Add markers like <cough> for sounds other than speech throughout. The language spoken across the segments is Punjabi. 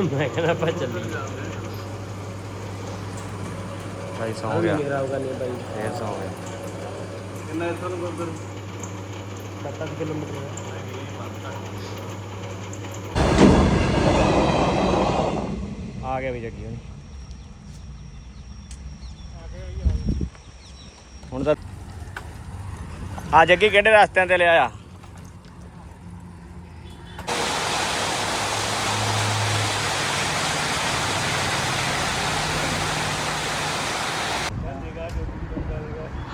ਮੈਂ ਕਹਿੰਦਾ ਆਪਾਂ ਚੱਲੀ ਭਾਈ ਸੌਂ ਗਿਆ। ਮੇਰਾ ਹੋਗਾ ਨਹੀਂ ਬਾਈ ਫੇਰ ਸੌਂ ਗਿਆ। ਕਿੰਨਾ ਇੱਥੋਂ ਨੂੰ ਗੁਰਦਰ 7 ਕਿਲੋਮੀਟਰ ਹੈ। ਆ ਗਿਆ ਵੀ ਜੱਗੀ ਹੁਣ। ਹੁਣ ਤਾਂ ਆ ਜੱਗੀ ਕਿਹੜੇ ਰਸਤਿਆਂ ਤੇ ਲਿਆ ਆ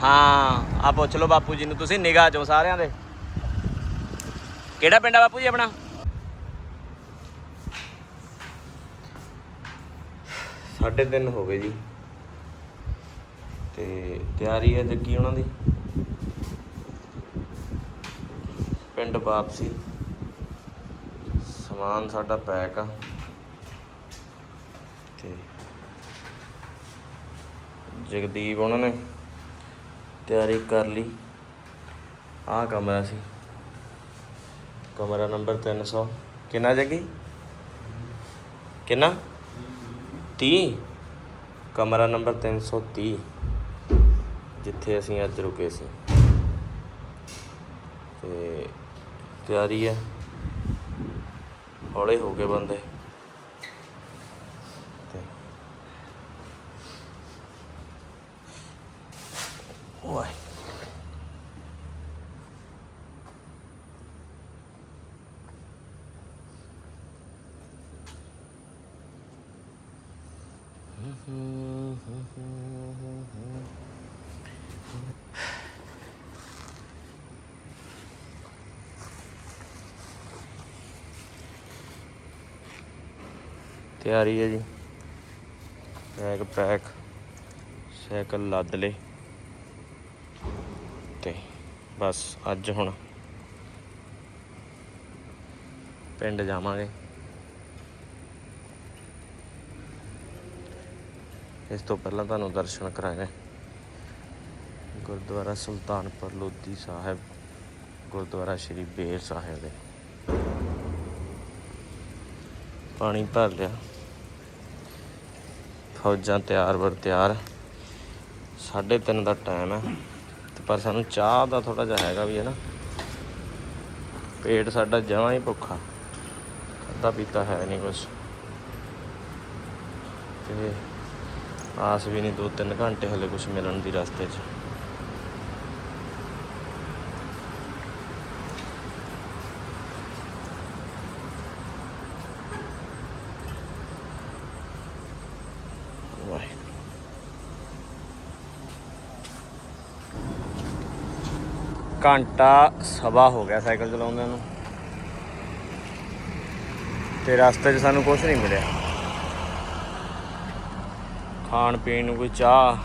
ਹਾਂ, ਆ ਪੁੱਛ ਲਓ ਬਾਪੂ ਜੀ ਨੂੰ, ਤੁਸੀਂ ਨਿਗਾਹ ਚੋਂ ਸਾਰਿਆਂ ਦੇ। ਕਿਹੜਾ ਪਿੰਡ ਆ ਬਾਪੂ ਜੀ ਆਪਣਾ? ਸਾਢੇ ਤਿੰਨ ਹੋ ਗਏ ਜੀ। ਤੇ ਤਿਆਰੀ ਹੈ ਜੱਗੀ ਉਹਨਾਂ ਦੀ। ਪਿੰਡ ਵਾਪਸੀ। ਸਮਾਨ ਸਾਡਾ ਪੈਕ ਆ। ਤੇ ਜਗਦੀਪ ਉਹਨਾਂ ਨੇ ਤਿਆਰੀ ਕਰ ਲਈ। ਆਹ ਕਮਰਾ ਸੀ। ਕਮਰਾ ਨੰਬਰ 300 ਕਿੰਨਾ ਜਗੀ? ਕਿੰਨਾ? 30 ਕਮਰਾ ਨੰਬਰ 330 ਜਿੱਥੇ ਅਸੀਂ ਅੱਜ ਰੁਕੇ ਸੀ। ਤੇ ਤਿਆਰੀ ਹੈ। ਹੌਲੇ ਹੋ ਗਏ ਬੰਦੇ ਤੇ ਓਏ ਤਿਆਰੀ ਹੈ ਜੀ। ਬੈਗ ਪੈਕ ਸਾਈਕਲ ਲੱਦ ਲੇ ਤੇ ਬਸ ਅੱਜ ਹੁਣ ਪਿੰਡ ਜਾਵਾਂਗੇ। ਇਸ ਤੋਂ ਪਹਿਲਾਂ ਤੁਹਾਨੂੰ ਦਰਸ਼ਨ ਕਰਾਂਗੇ। ਗੁਰਦੁਆਰਾ ਸੁਲਤਾਨਪੁਰ ਲੋਧੀ ਸਾਹਿਬ, ਗੁਰਦੁਆਰਾ ਸ਼੍ਰੀ ਬੇਰ ਸਾਹਿਬ ਦੇ। ਪਾਣੀ ਭਰ ਲਿਆ। ਫੌਜਾਂ ਤਿਆਰ ਬਰ ਤਿਆਰ। 3:30 ਦਾ ਟਾਈਮ ਹੈ। ਤੇ ਪਰ ਸਾਨੂੰ ਚਾਹ ਦਾ ਥੋੜਾ ਜਿਹਾ ਹੈਗਾ ਵੀ ਹੈ ਨਾ। ਪੇਟ ਸਾਡਾ ਜਮਾਂ ਹੀ ਭੁੱਖਾ। ਖਾਧਾ ਪੀਤਾ ਹੈ ਨਹੀਂ ਕੁਛ। ਤੇ ਆਸ ਵੀ ਨਹੀਂ, ਦੋ ਤਿੰਨ ਘੰਟੇ ਹਲੇ ਕੁਝ ਮਿਲਣ ਦੀ ਰਸਤੇ 'ਚ ਵਾਹਿਗੁਰੂ ਘੰਟਾ ਸਵਾ ਹੋ ਗਿਆ ਸਾਈਕਲ ਚਲਾਉਂਦਿਆਂ ਨੂੰ। ਤੇ ਰਸਤੇ 'ਚ ਸਾਨੂੰ ਕੁਝ ਨਹੀਂ ਮਿਲਿਆ। ਖਾਣ ਪੀਣ ਨੂੰ ਕੋਈ ਚਾਹ,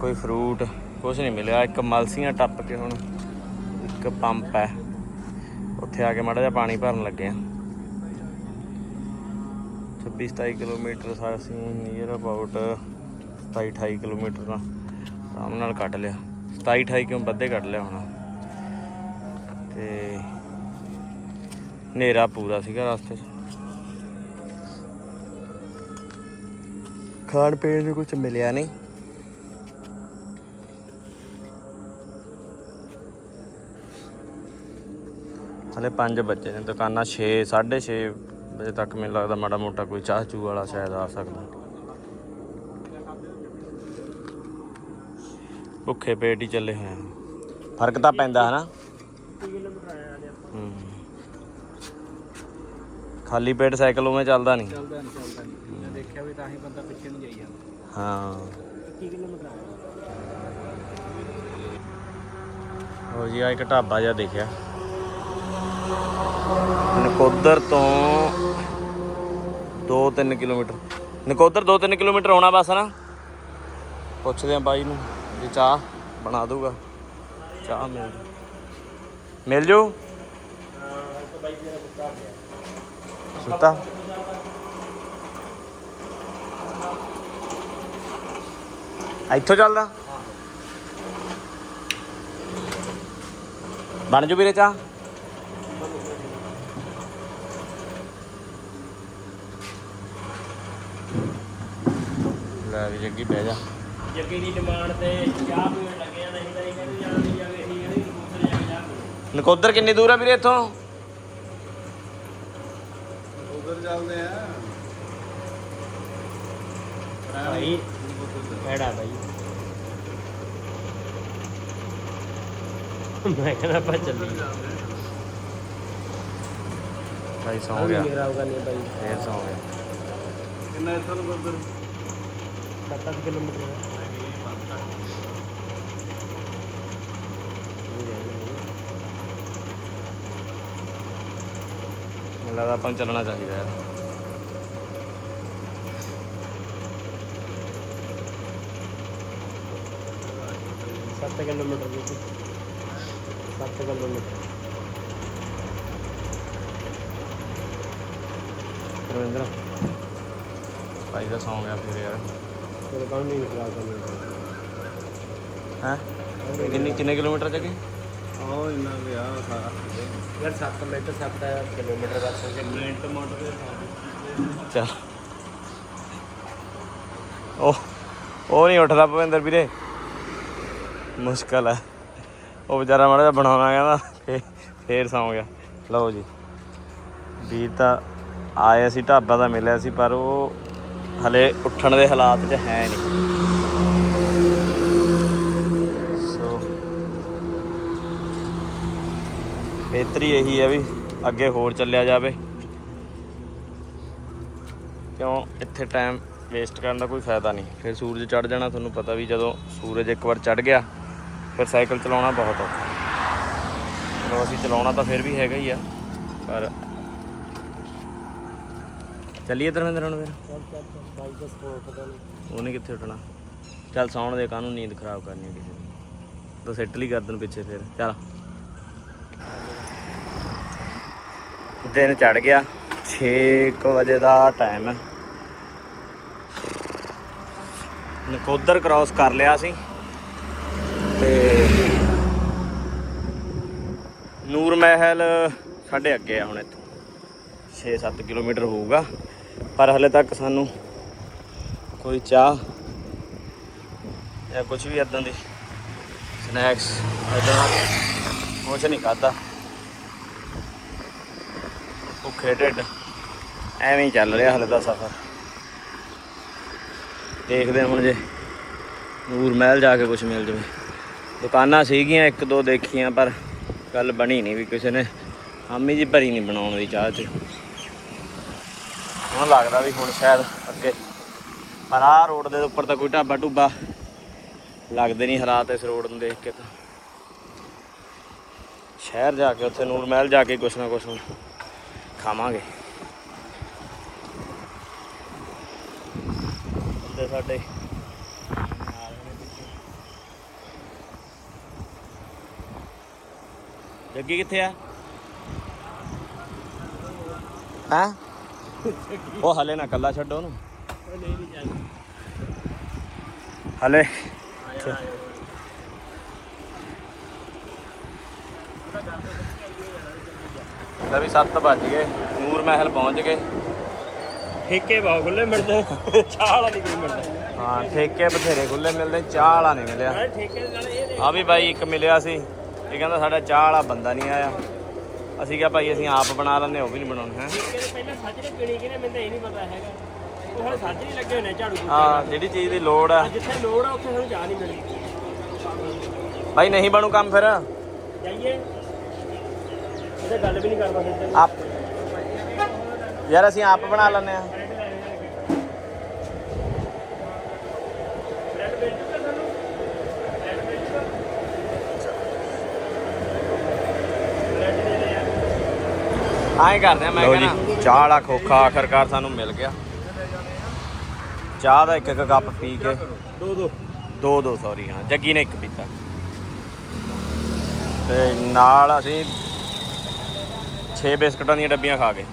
ਕੋਈ ਫਰੂਟ ਕੁਝ ਨਹੀਂ ਮਿਲਿਆ। ਇੱਕ ਮਲਸੀਆਂ ਟੱਪ ਕੇ ਹੁਣ ਇੱਕ ਪੰਪ ਹੈ। ਉੱਥੇ ਆ ਕੇ ਮਾੜਾ ਜਿਹਾ ਪਾਣੀ ਭਰਨ ਲੱਗੇ ਆ 26 27 ਕਿਲੋਮੀਟਰ ਸਾ ਅਸੀਂ ਨੀਅਰ ਅਬਾਊਟ 27 28 ਕਿਲੋਮੀਟਰ ਦਾ ਆਰਾਮ ਨਾਲ ਕੱਢ ਲਿਆ। 27 28 ਕਿਉਂ ਵੱਧੇ ਕੱਢ ਲਿਆ ਹੋਣਾ। ਤੇ ਹਨੇਰਾ ਪੂਰਾ ਸੀਗਾ ਰਸਤੇ 'ਚ। ਖਾਣ ਪੀਣ ਨੂੰ ਕੁਝ ਮਿਲਿਆ ਨਹੀਂ। ਹਲੇ 5 ਬੱਚੇ ਨੇ, ਦੁਕਾਨਾਂ 6 6:30 ਵਜੇ ਤੱਕ ਮੈਨੂੰ ਲੱਗਦਾ ਮਾੜਾ ਮੋਟਾ ਕੋਈ ਚਾਹ ਚੂ ਵਾਲਾ ਸ਼ਾਇਦ ਆ ਸਕਦਾ। ਭੁੱਖੇ ਪੇਟ ਹੀ ਚੱਲੇ ਹੋਏ ਆ। ਫ਼ਰਕ ਤਾਂ ਪੈਂਦਾ ਹੈ ਨਾ 30 ਕਿਲੋਮੀਟਰ ਆਇਆ ਹਲੇ ਆਪਾਂ ਹੂੰ। ਖਾਲੀ ਪੇਟ ਸਾਈਕਲ ਉਵੇਂ ਚੱਲਦਾ ਨਹੀਂ। ਚੱਲਦਾ ਨਹੀਂ ਚੱਲਦਾ ਨਹੀਂ। ਮੈਂ ਦੇਖਿਆ ਵੀ ਤਾਂ ਹੀ ਬੰਦਾ ਪਿੱਛੇ ਨੂੰ ਜਾਈ ਜਾਂਦਾ। ਹਾਂ। 21 ਕਿਲੋਮੀਟਰ ਆਇਆ ਹੋ ਜੀ ਆ ਇੱਕ ਢਾਬਾ ਜਿਹਾ ਦੇਖਿਆ। ਨਕੋਦਰ ਤੋਂ 2-3 ਕਿਲੋਮੀਟਰ। ਨਕੋਦਰ 2-3 ਕਿਲੋਮੀਟਰ ਆਉਣਾ ਬਸ ਨਾ ਪੁੱਛਦੇ ਆ ਬਾਈ ਨੂੰ। ਜੀ, ਚਾਹ ਬਣਾ ਦੂਗਾ ਚਾਹ ਮਿਲ ਮਿਲ ਜੂ? ਸੁੱਤਾ। ਇੱਥੋਂ ਚੱਲਦਾ? ਬਣ ਜੂ ਵੀਰੇ ਚਾਹ? ਲੈ ਵੀ ਜੱਗੀ, ਬਹਿ ਜਾ। ਜੱਗੀ ਦੀ ਡਿਮਾਂਡ ਤੇ ਚਾਹ ਪੀਣ ਲੱਗੇ ਆ ਨਹੀਂ ਤਾਂ ਇਹ ਕਹਿੰਦੇ ਜਾਣ ਦੀ ਜਾਵੇ ਅਸੀਂ ਕਹਿੰਦੇ ਦੂਸਰੇ ਜਾ ਕੇ ਚਾਹ ਪੀਣੀ ਨਕੋਦਰ ਕਿੰਨੀ ਦੂਰ ਆ ਵੀਰੇ ਇੱਥੋਂ? ਉਧਰ ਚੱਲਦੇ ਆ। ਭਾਈ ਐੜਾ ਭਾਈ। ਮੈਂ ਕਹਿੰਦਾ ਆਪਾਂ ਚੱਲੀਏ। ਭਾਈ ਸੌਂ ਗਿਆ। ਭਾਈ। ਫੇਰ ਸੌਂ ਗਿਆ। ਕਿੰਨਾ ਇੱਥੋਂ ਉਧਰ 7 ਕਿਲੋਮੀਟਰ। ਲੱਗਦਾ ਆਪਾਂ ਨੂੰ ਚੱਲਣਾ ਚਾਹੀਦਾ ਯਾਰ। ਸੱਤ ਕਿਲੋਮੀਟਰ ਜੀ 7 ਕਿਲੋਮੀਟਰ। ਰਵਿੰਦਰ ਭਾਈ ਦਾ ਸੌਂ ਗਿਆ ਫਿਰ ਯਾਰ। ਤੇ ਕੰਮ ਨਹੀਂ ਖਰਾਬ ਕਰਨੀ ਹੈ? ਕਿੰਨੀ ਕਿੰਨੇ ਕਿਲੋਮੀਟਰ ਚੱਗੇ ਆਹ ਇੰਨਾ ਵਿਆਹ ਸਾਰਾ ਯਾਰ 7 ਮਿੰਟ 7 ਕਿਲੋਮੀਟਰ ਬਸ ਹੋ ਮਿੰਟ ਮੋਟਰ ਦੇ ਚੱਲ। ਉਹ ਉਹ ਨਹੀਂ ਉੱਠਦਾ ਭਵਿੰਦਰ ਵੀਰੇ। ਮੁਸ਼ਕਲ ਹੈ ਉਹ ਵਿਚਾਰਾ ਮਾੜਾ ਜਿਹਾ ਬਣਾਉਣਾ ਕਹਿੰਦਾ ਫੇਰ ਸੌਂ ਗਿਆ। ਲਓ ਜੀ। ਵੀਰ ਤਾਂ ਆਏ ਸੀ ਢਾਬਾ ਦਾ ਮਿਲਿਆ ਸੀ ਪਰ ਉਹ ਹਲੇ ਉੱਠਣ ਦੇ ਹਾਲਾਤ 'ਚ ਹੈ ਨਹੀਂ। ਬਿਹਤਰੀ ਇਹੀ ਹੈ ਵੀ ਅੱਗੇ ਹੋਰ ਚੱਲਿਆ ਜਾਵੇ। ਕਿਉਂ? ਇੱਥੇ ਟਾਈਮ ਵੇਸਟ ਕਰਨ ਦਾ ਕੋਈ ਫਾਇਦਾ ਨਹੀਂ। ਫਿਰ ਸੂਰਜ ਚੜ ਜਾਣਾ ਤੁਹਾਨੂੰ ਪਤਾ ਵੀ ਜਦੋਂ ਸੂਰਜ ਇੱਕ ਵਾਰ ਚੜ ਗਿਆ ਫਿਰ ਸਾਈਕਲ ਚਲਾਉਣਾ ਬਹੁਤ ਔਖਾ। ਚਲੋ ਅਸੀਂ ਚਲਾਉਣਾ ਤਾਂ ਫਿਰ ਵੀ ਹੈਗਾ ਹੀ ਆ ਪਰ ਚੱਲੀਏ ਧਰਮਿੰਦਰ ਨੂੰ ਫਿਰ। ਪਤਾ ਨਹੀਂ ਉਹਨੇ ਕਿੱਥੇ ਉੱਠਣਾ? ਚੱਲ ਸੌਣ ਦੇ ਕਾਹਨੂੰ ਨੀਂਦ ਖਰਾਬ ਕਰਨੀ ਕਿਸੇ ਦੀ। ਤਾਂ ਸੈਟਲ ਹੀ ਕਰ ਦੇਣ ਪਿੱਛੇ ਫਿਰ। ਚੱਲ। ਦਿਨ ਚੜ ਗਿਆ 6 ਵਜੇ ਦਾ ਟਾਈਮ ਹੈ। ਨਕੋਦਰ ਕ੍ਰਾਸ ਕਰ ਲਿਆ ਸੀ ਤੇ ਨੂਰ ਮਹਿਲ ਸਾਡੇ ਅੱਗੇ ਆ ਹੁਣ ਇੱਥੋਂ। 6-7 ਕਿਲੋਮੀਟਰ ਹੋਊਗਾ, ਪਰ ਹਲੇ ਤੱਕ ਸਾਨੂੰ ਕੋਈ ਚਾਹ ਜਾਂ ਕੁਝ ਵੀ ਇਦਾਂ ਦੀ ਸਨੈਕਸ ਇਦਾਂ ਕੁਝ ਨਹੀਂ ਖਾਦਾ ਭੁੱਖੇ ਢਿੱਡ ਐਵੇਂ ਹੀ ਚੱਲ ਰਿਹਾ ਹਲੇ ਦਾ ਸਫ਼ਰ। ਦੇਖਦੇ ਹੁਣ ਜੇ ਨੂਰ ਮਹਿਲ ਜਾ ਕੇ ਕੁਝ ਮਿਲ ਜਾਵੇ। ਦੁਕਾਨਾਂ ਸੀਗੀਆਂ, ਇੱਕ ਦੋ ਦੇਖੀਆਂ, ਪਰ ਗੱਲ ਬਣੀ ਨਹੀਂ ਵੀ ਕਿਸੇ ਨੇ। ਹਾਮੀ ਜੀ ਭਰੀ ਨਹੀਂ ਬਣਾਉਣ ਦੀ ਚਾਹ 'ਚ ਹੁਣ ਲੱਗਦਾ ਵੀ ਹੁਣ ਸ਼ਾਇਦ ਅੱਗੇ। ਪਰ ਆਹ ਰੋਡ ਦੇ ਉੱਪਰ ਤਾਂ ਕੋਈ ਢਾਬਾ ਢੂਬਾ ਲੱਗਦੇ ਨਹੀਂ ਹਾਲਾਤ ਇਸ ਰੋਡ ਨੂੰ ਦੇਖ ਕੇ ਤਾਂ। ਸ਼ਹਿਰ ਜਾ ਕੇ, ਉੱਥੇ ਨੂਰ ਮਹਿਲ ਜਾ ਕੇ ਕੁਛ ਨਾ ਕੁਛ ਖਾਵਾਂਗੇ। ਬੰਦੇ ਸਾਡੇ। ਜੱਗੀ ਕਿੱਥੇ ਆ? ਹਾਂ? <laughs> ਉਹ ਹਲੇ ਨਾ ਕੱਲਾ ਛੱਡੋ ਉਹਨੂੰ। ਨਹੀਂ ਨਹੀਂ ਚੱਲ। ਹਲੇ। ਲੈ ਵੀ 7 ਵੱਜ ਗਏ ਨੂਰ ਮਹਿਲ ਪਹੁੰਚ ਗਏ। ਠੇਕੇ ਬਹੁਤ ਖੁੱਲੇ ਮਿਲਦੇ ਚਾਹ ਵਾਲਾ ਨਹੀਂ ਕੋਈ ਮਿਲਦਾ। ਹਾਂ ਠੇਕੇ ਬਥੇਰੇ ਖੁੱਲੇ ਮਿਲਦੇ ਚਾਹ ਵਾਲਾ ਨਹੀਂ ਮਿਲਿਆ। ਆ ਵੀ ਬਾਈ ਇੱਕ ਮਿਲਿਆ ਸੀ। ਇਹ ਕਹਿੰਦਾ ਸਾਡਾ ਚਾਹ ਵਾਲਾ ਬੰਦਾ ਨਹੀਂ ਆਇਆ। ਅਸੀਂ ਕਿਹਾ ਭਾਈ ਅਸੀਂ ਆਪ ਬਣਾ ਲੈਂਦੇ ਉਹ ਵੀ ਨਹੀਂ ਬਣਾਉਣੇ ਹੈ। ਠੇਕੇ ਦੇ ਪਹਿਲਾਂ ਸਾਜਰੇ ਪੀਣੀ ਕਿਨੇ ਮੈਨੂੰ ਤਾਂ ਇਹ ਨਹੀਂ ਪਤਾ ਹੈਗਾ। ਉਹ ਹਲੇ ਸਾਜਰੇ ਲੱਗੇ ਹੋਏ ਨੇ ਝਾੜੂ ਬੂਟੇ ਹਾਂ ਜਿਹੜੀ ਚੀਜ਼ ਦੀ ਲੋੜ ਆ। ਜਿੱਥੇ ਲੋੜ ਆ ਉੱਥੇ ਸਾਨੂੰ ਚਾਹ ਨਹੀਂ ਮਿਲਦੀ ਬਾਈ ਨਹੀਂ ਬਣੂ ਕੰਮ ਫਿਰ। ਜਾਈਏ। ਇਹਦੇ ਗੱਲ ਵੀ ਨਹੀਂ ਕਰਦਾ ਫਿਰ ਆਪ। ਯਾਰ ਅਸੀਂ ਆਪ ਬਣਾ ਲੈਂਦੇ ਆ। ਆਏ ਕਰਦੇ ਆ ਮੈਂ ਕਹਿੰਦਾ ਚਾਹ ਵਾਲਾ ਖੋਖਾ ਆਖਰਕਾਰ ਸਾਨੂੰ ਮਿਲ ਗਿਆ। ਚਾਹ ਦਾ ਇੱਕ ਇੱਕ ਕੱਪ ਪੀ ਕੇ। ਦੋ ਦੋ। ਦੋ ਦੋ ਸੌਰੀ ਹਾਂ ਜੱਗੀ ਨੇ ਇੱਕ ਪੀਤਾ। ਤੇ ਨਾਲ ਅਸੀਂ 6 ਬਿਸਕਟਾਂ ਦੀਆਂ ਡੱਬੀਆਂ ਖਾ ਗਏ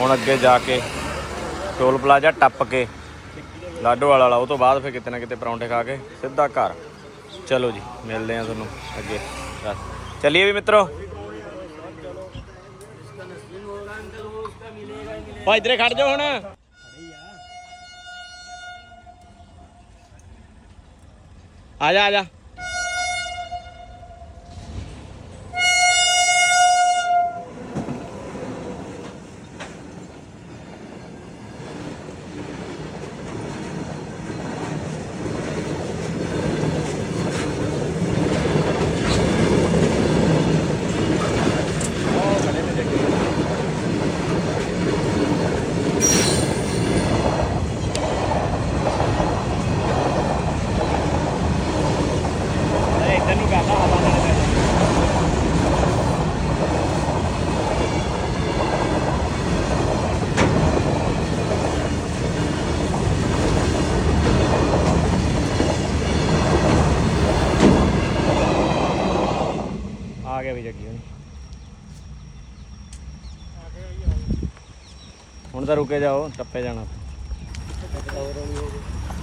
ਹੁਣ ਅੱਗੇ ਜਾ ਕੇ ਟੋਲ ਪਲਾਜ਼ਾ ਟੱਪ ਕੇ ਲਾਡੋ ਵਾਲਾ ਉਹ ਤੋਂ ਬਾਅਦ ਫਿਰ ਕਿਤੇ ਨਾ ਕਿਤੇ ਪਰੌਂਠੇ ਖਾ ਕੇ ਸਿੱਧਾ ਘਰ। ਚਲੋ ਜੀ, ਮਿਲਦੇ ਆ ਤੁਹਾਨੂੰ ਅੱਗੇ ਰਸ- ਚੱਲੀਏ ਵੀ ਮਿੱਤਰੋ। ਭਾਈ, ਇਧਰੇ ਖੜ ਜਾਓ ਹੁਣ। ਆ ਜਾ ਆ ਜਾ ਇੱਧਰ ਨੂੰ ਕਰਨਾ ਹਵਾ ਨਾਲ ਪੈ ਜਾ ਆ ਗਿਆ ਵੀ ਜੱਗੀ ਹੁਣ ਹੁਣ ਤਾਂ ਰੁਕੇ ਜਾਓ, ਟੱਪੇ ਜਾਣਾ।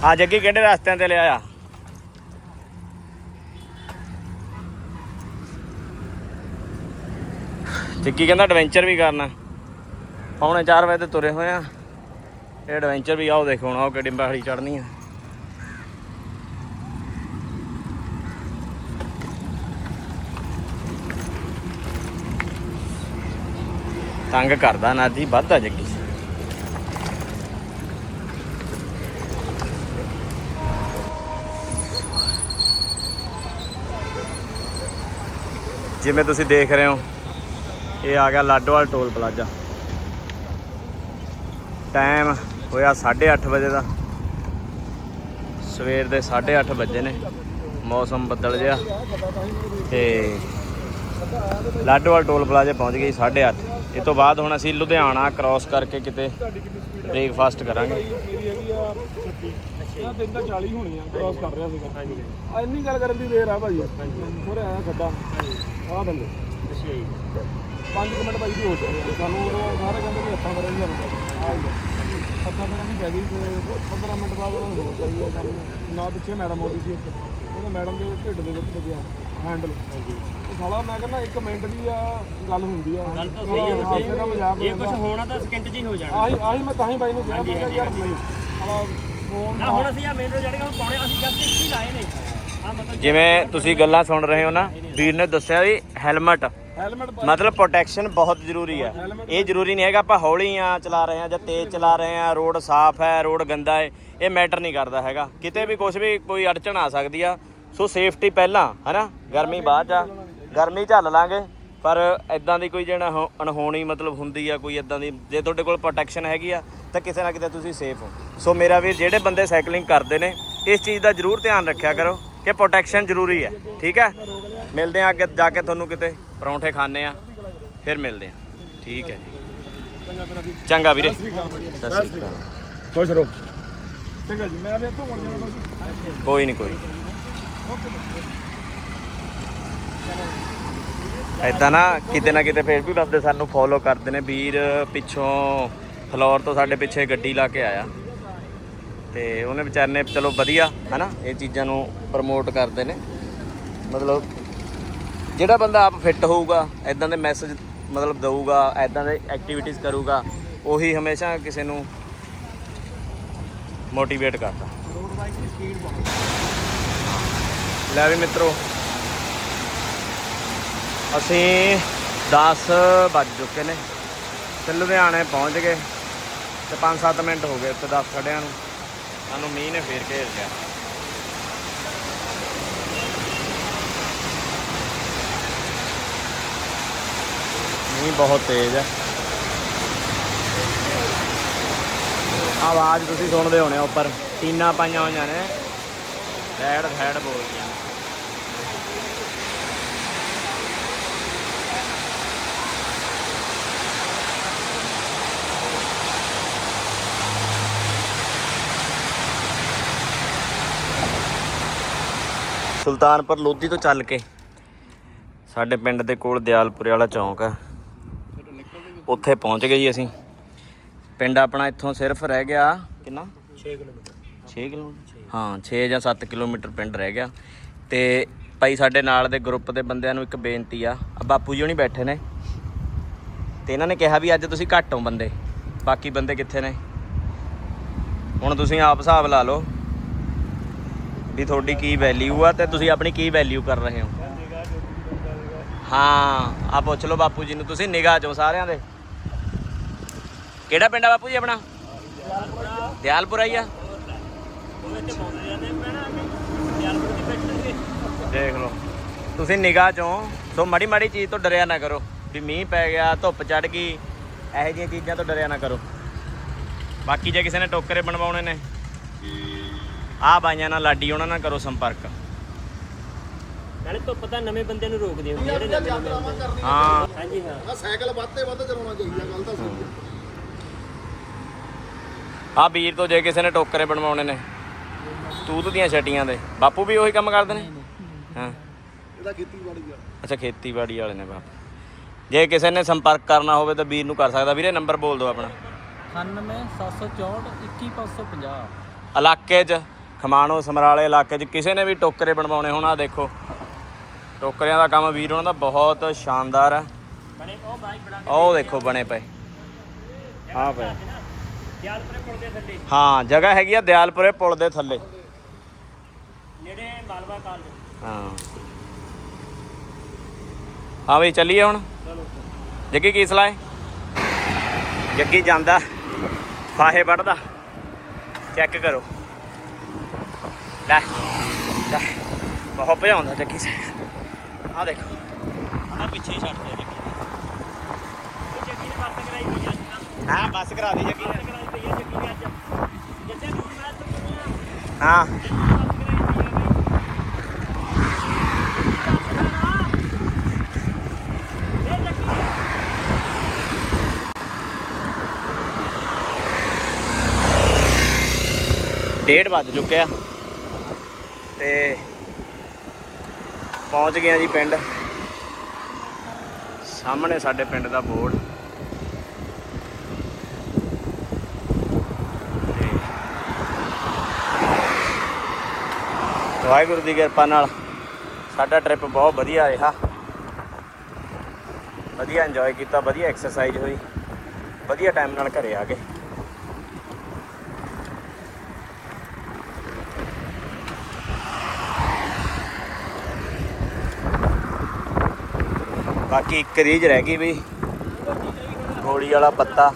ਆ ਜੱਗੀ ਕਿਹੜੇ ਰਸਤਿਆਂ ਤੇ ਲਿਆ ਆ? ਜੱਗੀ ਕਹਿੰਦਾ ਐਡਵੈਂਚਰ ਵੀ ਕਰਨਾ। ਪੌਣੇ 4 ਵਜੇ ਤੇ ਤੁਰੇ ਹੋਏ ਆ। ਇਹ ਐਡਵੈਂਚਰ ਵੀ ਆਓ ਦੇਖੋ ਹੁਣ ਆਓ ਕਿਹੜੀ ਪਹਾੜੀ ਚੜਨੀ ਆ। ਤੰਗ ਕਰਦਾ ਨਾ ਜੀ ਵੱਧਦਾ ਜੱਗੀ। ਜਿਵੇਂ ਤੁਸੀਂ ਦੇਖ ਰਹੇ ਹੋ, ਇਹ ਆ ਗਿਆ ਲਾਡੋਵਾਲ ਟੋਲ ਪਲਾਜ਼ਾ। ਟਾਈਮ ਹੋਇਆ 8:30 ਵਜੇ ਦਾ। ਸਵੇਰ ਦੇ 8:30 ਵਜੇ ਨੇ, ਮੌਸਮ ਬੱਦਲ ਜਿਹਾ। ਤੇ ਲਾਡੋਵਾਲ ਟੋਲ ਪਲਾਜ਼ੇ ਪਹੁੰਚ ਗਏ 8:30 ਇਹ ਤੋਂ ਬਾਅਦ ਹੁਣ ਅਸੀਂ ਲੁਧਿਆਣਾ ਕ੍ਰਾਸ ਕਰਕੇ ਕਿਤੇ ਬ੍ਰੇਕਫਾਸਟ ਕਰਾਂਗੇ। ਆ ਦਿਨ ਤਾਂ 40 ਹੋਣੀ ਆ ਕ੍ਰਾਸ ਕਰ ਰਿਹਾ ਸੀਗਾ। ਹਾਂਜੀ ਇੰਨੀ ਗੱਲ ਕਰਨ ਦੀ ਦੇਰ ਆ ਭਾਈ। ਥੋੜੇ ਆਇਆ ਖੱਡਾ। ਆ ਬੰਦੇ। ਅੱਛਾ ਜੀ। 5 ਮਿੰਟ ਭਾਈ ਦੀ ਹੋ ਚੁੱਕੀ ਸਾਨੂੰ ਉਦੋਂ ਸਾਰੇ ਕਹਿੰਦੇ ਵੀ ਹੱਥਾਂ ਕਰਾਂ ਜੀ ਆ ਗਿਆ ਹੱਥਾਂ ਦੀ ਪੈ ਗਈ ਤੇ 15 ਮਿੰਟ ਬਾਅਦ ਉਹਨਾਂ ਨੂੰ ਹੋ ਆ ਕੰਮ। ਨਾ ਪਿੱਛੇ ਮੈਡਮ ਆਉਂਦੀ ਸੀ ਇੱਕ। ਉਹਨੇ ਮੈਡਮ ਦੇ ਢਿੱਡ ਦੇ ਵਿੱਚ ਲੱਗਿਆ ਹੈਂਡਲ ਉਹ ਸਾਲਾ ਮੈਂ ਕਹਿੰਦਾ 1 ਮਿੰਟ ਦੀ ਆ ਗੱਲ ਹੁੰਦੀ ਆ। ਗੱਲ ਤਾਂ ਸਹੀ ਹੈ ਜੇ ਕੁਝ। ਹੋਣਾ ਤਾਂ ਸਕਿੰਟ 'ਚ ਹੀ ਹੋ ਜਾਣਾ। ਆਹੀ ਆਹੀ ਮੈਂ ਤਾਂ ਹੀ ਬਾਈ ਨੂੰ ਕਿਹਾ ਯਾਰ ਨਹੀਂ ਨਾ ਹੁਣ ਅਸੀਂ ਆ ਮੇਨ ਰੋਡ ਜਿਹੜੇ ਹੁਣ ਪਾਉਣੇ ਅਸੀਂ ਜਸਟ ਹੀ ਲਾਏ ਨੇ। ਜਿਵੇਂ ਤੁਸੀਂ ਗੱਲਾਂ ਸੁਣ ਰਹੇ ਹੋ ਨਾ ਵੀਰ ਨੇ ਦੱਸਿਆ ਵੀ ਹੈਲਮਟ ਹੈਲਮਟ ਮਤਲਬ ਪ੍ਰੋਟੈਕਸ਼ਨ ਬਹੁਤ ਜ਼ਰੂਰੀ ਹੈ ਇਹ ਜ਼ਰੂਰੀ ਨਹੀਂ ਹੈਗਾ ਆਪਾਂ ਹੌਲੀ ਆ ਚਲਾ ਰਹੇ ਆ ਜਾਂ ਤੇਜ਼ ਚਲਾ ਰਹੇ ਆ ਰੋਡ ਸਾਫ਼ ਹੈ ਰੋਡ ਗੰਦਾ ਹੈ ਇਹ ਮੈਟਰ ਨਹੀਂ ਕਰਦਾ ਹੈਗਾ। ਕਿਤੇ ਵੀ ਕੁਝ ਵੀ ਕੋਈ ਅੜਚਣ ਆ ਸਕਦੀ ਆ। ਸੋ ਸੇਫਟੀ ਪਹਿਲਾਂ ਹਨਾ? ਗਰਮੀ ਬਾਅਦ ਆ। ਗਰਮੀ ਝੱਲ ਲਾਂਗੇ। ਪਰ ਇਦਾਂ ਦੀ ਕੋਈ ਜਿਹੜਾ ਅਣਹੋਣੀ ਮਤਲਬ ਹੁੰਦੀ ਆ ਕੋਈ ਇਦਾਂ ਦੀ ਜੇ ਤੁਹਾਡੇ ਕੋਲ ਪ੍ਰੋਟੈਕਸ਼ਨ ਹੈਗੀ ਆ ਤਾਂ ਕਿਸੇ ਨਾ ਕਿਤੇ ਤੁਸੀਂ ਸੇਫ ਹੋ। ਸੋ ਮੇਰਾ ਵੀ ਜਿਹੜੇ ਬੰਦੇ ਸਾਈਕਲਿੰਗ ਕਰਦੇ ਨੇ ਇਸ ਚੀਜ਼ ਦਾ ਜ਼ਰੂਰ ਧਿਆਨ ਰੱਖਿਆ ਕਰੋ। ਕਿ ਪ੍ਰੋਟੈਕਸ਼ਨ ਜ਼ਰੂਰੀ ਹੈ ਠੀਕ ਹੈ? ਮਿਲਦੇ ਆ ਅੱਗੇ ਜਾ ਕੇ ਤੁਹਾਨੂੰ ਕਿਤੇ ਪਰੌਂਠੇ ਖਾਣੇ ਆ ਫਿਰ ਮਿਲਦੇ ਆ ਠੀਕ ਹੈ ਜੀ। ਚੰਗਾ ਵੀਰੇ। ਸਤਿ ਸ਼੍ਰੀ ਅਕਾਲ ਖੁਸ਼ ਰਹੋ। ਚੰਗਾ ਜੀ ਮੈਂ ਵੀ ਇੱਥੋਂ ਮੁੜ ਜਾਣਾ ਜੀ ਕੋਈ ਨਹੀਂ ਕੋਈ ਐਦਾਂ ਨਾ ਕਿਤੇ ਨਾ ਕਿਤੇ ਫੇਰ ਵੀ ਬੰਦੇ ਸਾਨੂੰ ਫੋਲੋ ਕਰਦੇ ਨੇ। ਵੀਰ ਪਿੱਛੋਂ ਫਲੋਰ ਤੋਂ ਸਾਡੇ ਪਿੱਛੇ ਗੱਡੀ ਲਾ ਕੇ ਆਇਆ। ਤੇ ਉਹਨੇ ਵਿਚਾਰੇ ਨੇ ਚਲੋ ਵਧੀਆ, ਹਨਾ, ਇਹ ਚੀਜ਼ਾਂ ਨੂੰ ਪ੍ਰਮੋਟ ਕਰਦੇ ਨੇ। ਮਤਲਬ ਜਿਹੜਾ ਬੰਦਾ ਆਪ ਫਿੱਟ ਹੋਊਗਾ ਐਦਾਂ ਦੇ ਮੈਸੇਜ ਮਤਲਬ ਦਊਗਾ ਐਦਾਂ ਦੇ ਐਕਟੀਵਿਟੀਜ਼ ਕਰੂਗਾ, ਉਹੀ ਹਮੇਸ਼ਾ ਕਿਸੇ ਨੂੰ ਮੋਟੀਵੇਟ ਕਰਦਾ। ਰੋਡ ਬਾਈਕ ਦੀ ਸਪੀਡ ਬਹੁਤ ਲੈ ਵੀ ਮਿੱਤਰੋ, ਅਸੀਂ 10 ਵੱਜ ਚੁੱਕੇ ਨੇ, ਤੇ ਲੁਧਿਆਣੇ ਪਹੁੰਚ ਗਏ, ਤੇ 5-7 ਮਿੰਟ ਹੋ ਗਏ ਉੱਥੇ 10 ਖੜਿਆਂ ਨੂੰ। ਸਾਨੂੰ ਮੀਂਹ ਨੇ ਫੇਰ ਘੇਰ ਲਿਆ। ਮੀਂਹ ਬਹੁਤ ਤੇਜ਼ ਹੈ ਆਵਾਜ਼ ਤੁਸੀਂ ਸੁਣਦੇ ਹੋਣੇ ਉੱਪਰ। ਟੀਨਾ ਪਾਈਆਂ ਹੋਈਆਂ ਨੇ। ਥੈੜ ਥੈੜ ਬੋਲਦੀਆਂ ਸੁਲਤਾਨਪੁਰ ਲੋਧੀ ਤੋਂ ਚੱਲ ਕੇ ਸਾਡੇ ਪਿੰਡ ਦੇ ਕੋਲ ਦਿਆਲਪੁਰੇ ਵਾਲਾ ਚੌਂਕ ਆ। ਉੱਥੇ ਪਹੁੰਚ ਗਏ ਜੀ ਅਸੀਂ। ਪਿੰਡ ਆਪਣਾ ਇੱਥੋਂ ਸਿਰਫ ਰਹਿ ਗਿਆ ਕਿੰਨਾ? 6 ਕਿਲੋਮੀਟਰ। 6 ਕਿਲੋਮੀਟਰ? ਹਾਂ 6 ਜਾਂ 7 ਕਿਲੋਮੀਟਰ ਪਿੰਡ ਰਹਿ ਗਿਆ। ਤੇ ਭਾਈ ਸਾਡੇ ਨਾਲ ਦੇ ਗਰੁੱਪ ਦੇ ਬੰਦਿਆਂ ਨੂੰ ਇੱਕ ਬੇਨਤੀ ਆ ਬਾਪੂ ਜੀ ਹੁਣੀ ਬੈਠੇ ਨੇ। ਤੇ ਇਹਨਾਂ ਨੇ ਕਿਹਾ ਵੀ ਅੱਜ ਤੁਸੀਂ ਘੱਟ ਹੋ ਬੰਦੇ। ਬਾਕੀ ਬੰਦੇ ਕਿੱਥੇ ਨੇ? ਹੁਣ ਤੁਸੀਂ ਆਪ ਹਿਸਾਬ ਲਾ ਲਓ। ਵੀ ਤੁਹਾਡੀ ਕੀ ਵੈਲਿਊ ਆ ਤੇ ਤੁਸੀਂ ਆਪਣੀ ਕੀ ਵੈਲਿਊ ਕਰ ਰਹੇ ਹੋ? ਹਾਂ ਆ ਪੁੱਛ ਲਓ ਬਾਪੂ ਜੀ ਨੂੰ, ਤੁਸੀਂ ਨਿਗਾਹ ਚੋਂ ਸਾਰਿਆਂ ਦੇ। ਕਿਹੜਾ ਪਿੰਡ ਆ ਬਾਪੂ ਜੀ ਆਪਣਾ? ਦਿਆਲਪੁਰ ਹੀ ਆ। ਦੇਖ ਲਓ। ਤੁਸੀਂ ਨਿਗਾਹ ਚੋਂ, ਸੋ ਮਾੜੀ ਮਾੜੀ ਚੀਜ਼ ਤੋਂ ਡਰਿਆ ਨਾ ਕਰੋ। ਵੀ ਮੀਂਹ ਪੈ ਗਿਆ, ਧੁੱਪ ਚੜ ਗਈ, ਇਹੋ ਜਿਹੀਆਂ ਚੀਜ਼ਾਂ ਤੋਂ ਡਰਿਆ ਨਾ ਕਰੋ। ਬਾਕੀ ਜੇ ਕਿਸੇ ਨੇ ਟੋਕਰੇ ਬਣਵਾਉਣੇ ਨੇ। ਆਹ ਬਾਈਆਂ ਨਾਲ ਲਾਡੀ ਉਹਨਾਂ ਨਾਲ ਕਰੋ ਸੰਪਰਕ। ਨਾਲੇ ਧੁੱਪ ਤਾਂ ਨਵੇਂ ਬੰਦਿਆਂ ਨੂੰ ਰੋਕਦੇ ਹੁੰਦੇ ਜਿਹੜੇ ਨਵੇਂ ਨਵੇਂ ਹੁੰਦੇ ਹਾਂ। ਹਾਂਜੀ ਹਾਂ। ਆ ਸਾਈਕਲ ਵੱਧ ਤੇ ਵੱਧ ਚਲਾਉਣਾ ਚਾਹੀਦਾ ਗੱਲ ਤਾਂ ਸਹੀ ਹੈ। ਆਹ ਵੀਰ ਤੋਂ ਜੇ ਕਿਸੇ ਨੇ ਟੋਕਰੇ ਬਣਵਾਉਣੇ ਨੇ ਤੂਤ ਦੀਆਂ ਛਟੀਆਂ ਦੇ। ਬਾਪੂ ਵੀ ਉਹੀ ਕੰਮ ਕਰਦੇ ਨੇ? ਹਾਂ। ਇਹਦਾ ਖੇਤੀਬਾੜੀ ਆ ਅੱਛਾ ਖੇਤੀਬਾੜੀ ਵਾਲੇ ਨੇ ਬਾਪ। ਜੇ ਕਿਸੇ ਨੇ ਸੰਪਰਕ ਕਰਨਾ ਹੋਵੇ ਤਾਂ ਵੀਰ ਨੂੰ ਕਰ ਸਕਦਾ। ਵੀਰੇ ਨੰਬਰ ਬੋਲ ਦਿਓ ਆਪਣਾ। 98764 21550 ਇਲਾਕੇ 'ਚ। ਖਮਾਣੋ ਸਮਰਾਲੇ ਇਲਾਕੇ 'ਚ ਕਿਸੇ ਨੇ ਵੀ ਟੋਕਰੇ ਬਣਵਾਉਣੇ ਹੋਣ ਆ ਦੇਖੋ। ਟੋਕਰਿਆਂ ਦਾ ਕੰਮ ਵੀਰ ਉਹਨਾਂ ਦਾ ਬਹੁਤ ਸ਼ਾਨਦਾਰ ਹੈ। ਬਣੇ ਉਹ ਦੇਖੋ ਬਣੇ ਪਏ। ਹਾਂ ਪਏ। ਯਾਰ ਪਰੇ ਪੁਲ ਦੇ ਥੱਲੇ ਹਾਂ ਜਗ੍ਹਾ ਹੈਗੀ ਆ ਦਿਆਲਪੁਰੇ ਪੁਲ ਦੇ ਥੱਲੇ। ਨੇੜੇ ਮਾਲਵਾ ਕਾਲਜ ਹਾਂ। ਹਾਂ ਵੀ ਚੱਲੀਏ ਹੁਣ? ਜੱਗੀ ਕੀ ਸਲਾਹ ਜੱਗੀ ਜਾਂਦਾ ਫਾਹੇ ਵੱਢਦਾ। ਚੈੱਕ ਕਰੋ। ਲੈ ਲੈ ਬਹੁਤ ਭਜਾਉਂਦਾ ਜੱਗੀ ਸੇ। ਆ ਦੇਖੋ। ਆ ਪਿੱਛੇ ਹੀ ਛੱਡ ਦੇ। ਹਾਂ, ਬੱਸ ਕਰਾ ਦੇ ਜੱਗੀ। ਹਾਂ। ਡੇਢ ਵੱਜ ਚੁੱਕਿਆ। ਤੇ ਪਹੁੰਚ ਗਏ ਆ ਜੀ ਪਿੰਡ। ਸਾਹਮਣੇ ਸਾਡੇ ਪਿੰਡ ਦਾ ਬੋਰਡ। ਵਾਹਿਗੁਰੂ ਦੀ ਕਿਰਪਾ ਨਾਲ ਸਾਡਾ ਟ੍ਰਿਪ ਬਹੁਤ ਵਧੀਆ ਰਿਹਾ। ਵਧੀਆ ਇੰਜੋਏ ਕੀਤਾ, ਵਧੀਆ ਐਕਸਰਸਾਈਜ਼ ਹੋਈ। ਵਧੀਆ ਟਾਈਮ ਨਾਲ ਘਰੇ ਆ ਗਏ। ਬਾਕੀ ਇੱਕ ਰੀਜ ਰਹਿ ਗਈ ਵੀ। ਗੋਲੀ ਵਾਲਾ ਪੱਤਾ।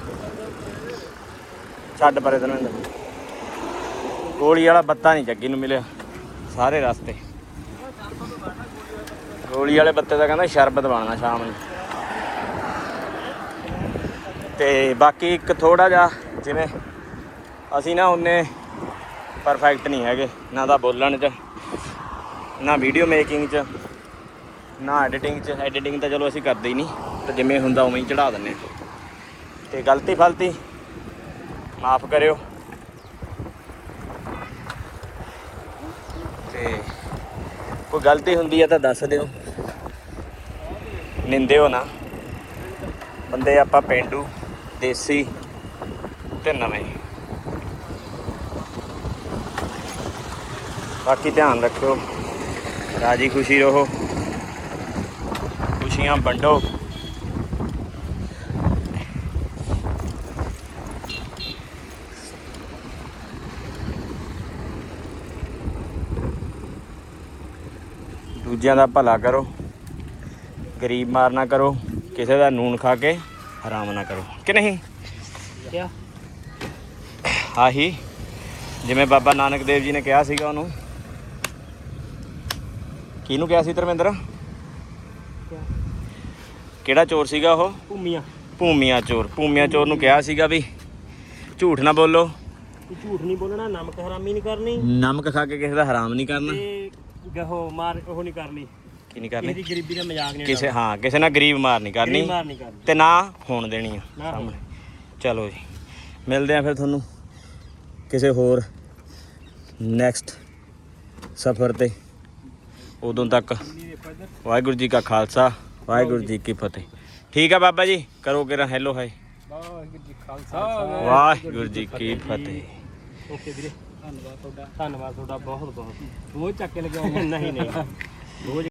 ਛੱਡ ਪਰੇ ਤਨਵਿੰਦਰ ਗੋਲੀ ਵਾਲਾ ਪੱਤਾ ਨਹੀਂ ਜੱਗੀ ਨੂੰ ਮਿਲਿਆ ਸਾਰੇ ਰਸਤੇ। ਗੋਲੀ ਵਾਲੇ ਪੱਤੇ ਦਾ ਕਹਿੰਦਾ ਸ਼ਰਬਤ ਬਣਨਾ ਸ਼ਾਮ ਨੂੰ। ਤੇ ਬਾਕੀ ਇੱਕ ਥੋੜਾ ਜਿਹਾ ਜਿਵੇਂ ਅਸੀਂ ਨਾ ਉਹਨੇ ਪਰਫੈਕਟ ਨਹੀਂ ਹੈਗੇ, ਨਾ ਤਾਂ ਬੋਲਣ 'ਚ, ਨਾ ਵੀਡੀਓ ਮੇਕਿੰਗ 'ਚ। ਨਾ ਐਡੀਟਿੰਗ 'ਚ ਐਡੀਟਿੰਗ ਤਾਂ ਚਲੋ ਅਸੀਂ ਕਰਦੇ ਹੀ ਨਹੀਂ, ਤਾਂ ਜਿਵੇਂ ਹੁੰਦਾ ਉਵੇਂ ਹੀ ਚੜਾ ਦਿੰਨੇ ਹਾਂ। ਤੇ ਗਲਤੀ ਫਲਤੀ, ਮਾਫ ਕਰਿਓ। ਤੇ ਕੋਈ ਗਲਤੀ ਹੁੰਦੀ ਹੈ ਤਾਂ ਦੱਸ ਦਿਓ। ਨਿੰਦੇ ਹੋ ਨਾ। ਬੰਦੇ ਆਪਾਂ ਪਿੰਡੂ, ਦੇਸੀ ਤੇ ਨਵੇਂ। ਬਾਕੀ ਧਿਆਨ ਰੱਖਿਓ, ਰਾਜੀ ਖੁਸ਼ੀ ਰਹੋ। ਖੁਸ਼ੀਆਂ ਵੰਡੋ। ਦੂਜਿਆਂ ਦਾ ਭਲਾ ਕਰੋ ਗਰੀਬ ਮਾਰਨਾ ਕਰੋ ਕਿਸੇ ਦਾ ਨੂਨ ਖਾ ਕੇ ਹਰਾਮ ਨਾ ਕਰੋ। ਕਿ ਨਹੀਂ? ਕਿਆ? ਆਹੀ ਜਿਵੇਂ ਬਾਬਾ ਨਾਨਕ ਦੇਵ ਜੀ ਨੇ ਕਿਹਾ ਸੀਗਾ ਉਹਨੂੰ। ਕਿਹਨੂੰ ਕਿਹਾ ਸੀ ਧਰਮਿੰਦਰ? ਕਿਹੜਾ ਚੋਰ ਸੀਗਾ ਉਹ? ਭੂਮੀਆਂ। ਭੂਮੀਆ ਚੋਰ। ਭੂਮੀਆ ਚੋਰ ਨੂੰ ਕਿਹਾ ਸੀਗਾ ਵੀ ਝੂਠ ਨਾ ਬੋਲੋ। ਤੂੰ ਝੂਠ ਨਹੀਂ ਬੋਲਣਾ ਨਮਕ ਹਰਾਮੀ ਨਹੀਂ ਕਰਨੀ। ਨਮਕ ਖਾ ਕੇ ਕਿਸੇ ਦਾ ਹਰਾਮ ਨਹੀਂ ਕਰਨਾ। ਤੇ ਗਹੋ ਮਾਰ ਉਹ ਨਹੀਂ ਕਰਨੀ। ਕੀ ਨਹੀਂ ਕਿਸੇ ਕਰਨੀ? ਦੀ ਗਰੀਬੀ ਦਾ ਮਜ਼ਾਕ ਨਹੀਂ ਕਿਸੇ ਹਾਂ ਕਿਸੇ ਨਾਲ ਗਰੀਬ ਮਾਰ ਨਹੀਂ ਕਰਨੀ। ਮਾਰ ਨਹੀਂ ਕਰਨੀ। ਤੇ ਨਾ ਹੋਣ ਦੇਣੀ ਆ। ਸਾਹਮਣੇ। ਚਲੋ ਜੀ। ਮਿਲਦੇ ਆ ਫਿਰ ਤੁਹਾਨੂੰ ਕਿਸੇ ਹੋਰ ਨੈਕਸਟ ਸਫ਼ਰ ਤੇ। ਉਦੋਂ ਤੱਕ ਵਾਹਿਗੁਰੂ ਜੀ ਕਾ ਖਾਲਸਾ। ਵਾਹਿਗੁਰੂ ਜੀ ਕੀ ਫਤਿਹ। ਠੀਕ ਆ ਬਾਬਾ ਜੀ ਕਰੋ ਕਿਰਾ ਹੈਲੋ ਹਾਈ ਵਾਹਿਗੁਰੂ ਜੀ ਖਾਲਸਾ ਵਾਹਿਗੁਰੂ ਜੀ ਕੀ ਫਤਿਹ। ਓਕੇ ਵੀਰੇ ਧੰਨਵਾਦ ਤੁਹਾਡਾ ਧੰਨਵਾਦ ਤੁਹਾਡਾ ਬਹੁਤ ਬਹੁਤ ਬਹੁਤ ਚੱਕ ਕੇ ਲਗਾਉਂਦੇ। ਨਹੀਂ ਨਹੀਂ।